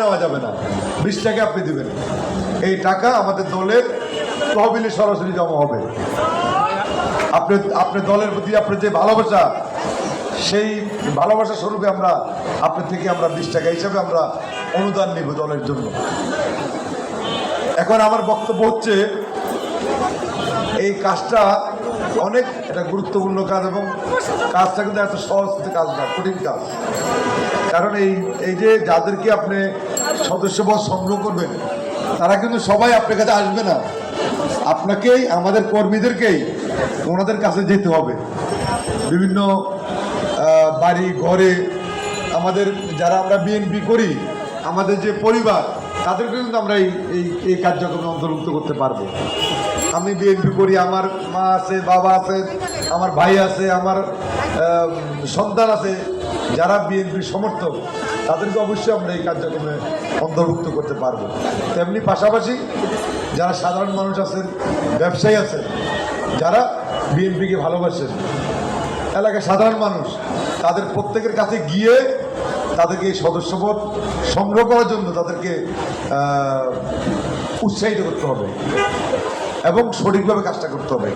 নেওয়া যাবে না। বিশ টাকা আপনি দিবেন। এই টাকা আমাদের দলের তহবিলে সরাসরি জমা হবে। আপনি আপনি দলের প্রতি আপনার যে ভালোবাসা, সেই ভালোবাসা স্বরূপে আমরা, আপনার থেকে আমরা বিশ টাকা হিসাবে আমরা অনুদান নিব দলের জন্য। এখন আমার বক্তব্য হচ্ছে, এই কাজটা অনেক একটা গুরুত্বপূর্ণ কাজ এবং কাজটা কিন্তু এত সহজ কাজ না, কঠিন কাজ। কারণ এই এই যে যাদেরকে আপনি সদস্যপদ সংগ্রহ করবেন, তারা কিন্তু সবাই আপনার কাছে আসবে না। আপনাকেই, আমাদের কর্মীদেরকেই ওনাদের কাছে যেতে হবে। বিভিন্ন বাড়ি, ঘরে আমাদের, যারা আমরা বিএনপি করি, আমাদের যে পরিবার তাদেরকে কিন্তু আমরা এই এই কার্যক্রমে অন্তর্ভুক্ত করতে পারব। আমি বিএনপি করি, আমার মা আছে, বাবা আছে, আমার ভাই আছে, আমার সন্তান আছে, যারা বিএনপির সমর্থক, তাদেরকে অবশ্যই আমরা এই কার্যক্রমে অন্তর্ভুক্ত করতে পারব। তেমনি পাশাপাশি যারা সাধারণ মানুষ আছেন, ব্যবসায়ী আছেন, যারা বিএনপিকে ভালোবাসেন, এলাকার সাধারণ মানুষ, তাদের প্রত্যেকের কাছে গিয়ে তাদেরকে এই সদস্যপদ সংগ্রহ করার জন্য তাদেরকে উৎসাহিত করতে হবে এবং সঠিকভাবে কাজটা করতে হবে।